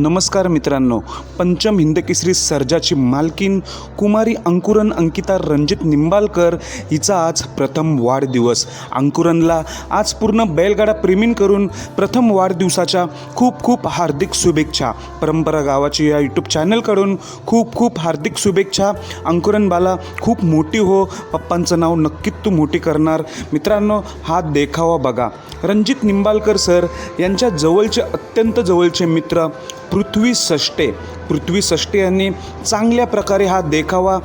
नमस्कार मित्रांनो. पंचम हिंदकेसरी सर्जाची मालकीन कुमारी अंकुरन अंकिता रणजित निंबालकर हिचा आज प्रथम वाढदिवस. अंकुरनला आज पूर्ण बैलगाडा प्रेमीन करून प्रथम वाढदिवसाच्या खूप खूप हार्दिक शुभेच्छा. परंपरा गावाची या यूट्यूब चॅनलकडून खूप खूप हार्दिक शुभेच्छा. अंकुरन बाला खूप मोठी हो. पप्पांचं नाव नक्कीच तू मोठी करणार. मित्रांनो हा देखावा बघा. रणजित निंबालकर सर यांच्या जवळचे अत्यंत जवळचे मित्र पृथ्वी सष्टे. पृथ्वी सष्टे यांनी चांगल्या प्रकारे हा देखावा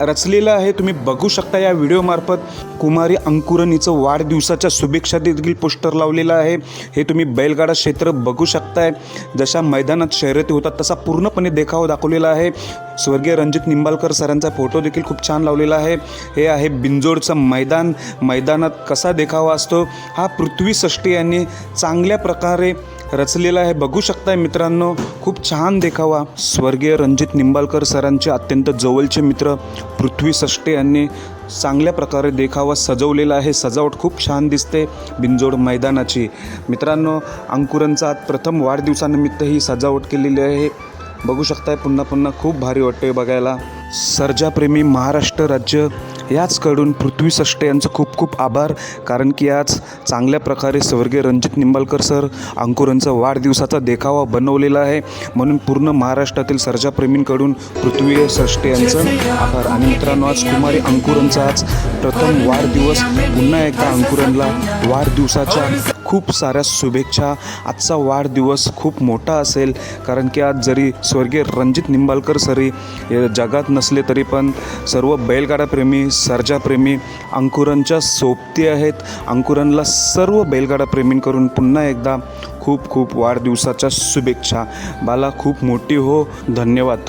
रचलेला आहे. तुम्ही बघू शकता या व्हिडिओमार्फत कुमारी अंकुरणीचं वाढदिवसाच्या शुभेच्छा देखील पोस्टर लावलेलं आहे. हे तुम्ही बैलगाडा क्षेत्र बघू शकताय. जशा मैदानात शर्यती होतात तसा पूर्णपणे देखावा दाखवलेला आहे. स्वर्गीय रणजित निंबालकर सरांचा फोटो देखील खूप छान लावलेला आहे. हे आहे बिंजोडचं मैदान. मैदानात कसा देखावा असतो? हा पृथ्वी सष्टे यांनी चांगल्या प्रकारे रचलेला आहे. बघू शकताय मित्रांनो खूप छान देखावा. स्वर्गीय रणजित निंबाळकर सरांचे अत्यंत जवळचे मित्र पृथ्वी सष्टे यांनी चांगल्या प्रकारे देखावा सजवलेला आहे. सजावट खूप छान दिसते बिंजोड मैदानाची. मित्रांनो अंकुरांचा आज प्रथम वाढदिवसानिमित्त ही सजावट केलेली आहे. बघू शकताय पुन्हा पुन्हा खूप भारी वाटते बघायला. सर्जाप्रेमी महाराष्ट्र राज्य याचकडून पृथ्वी सष्टे यांचं खूप खूप आभार कारण की आज चांगल्या प्रकारे स्वर्गीय रणजित निंबाळकर सर अंकुरांचा वाढदिवसाचा देखावा बनवलेला आहे. म्हणून पूर्ण महाराष्ट्रातील सर्जाप्रेमींकडून पृथ्वी सष्टे यांचं आभार. आणि मित्रांनो आज कुमारी अंकुरांचा आज प्रथम वाढदिवस. पुन्हा एकदा अंकुरांना वाढदिवसाच्या खूप साऱ्या शुभेच्छा. आजचा वाढदिवस खूप मोठा असेल कारण की आज जरी स्वर्गीय रणजित निंबाळकर सरी जगात नसले तरी पण सर्व बैलगाडाप्रेमी सर्जाप्रेमी अंकुरांच्या सोबती आहेत. अंकुरांला सर्व बैलगाडाप्रेमींकडून पुन्हा एकदा खूप खूप वाढदिवसाच्या शुभेच्छा. बाला खूप मोठी हो. धन्यवाद.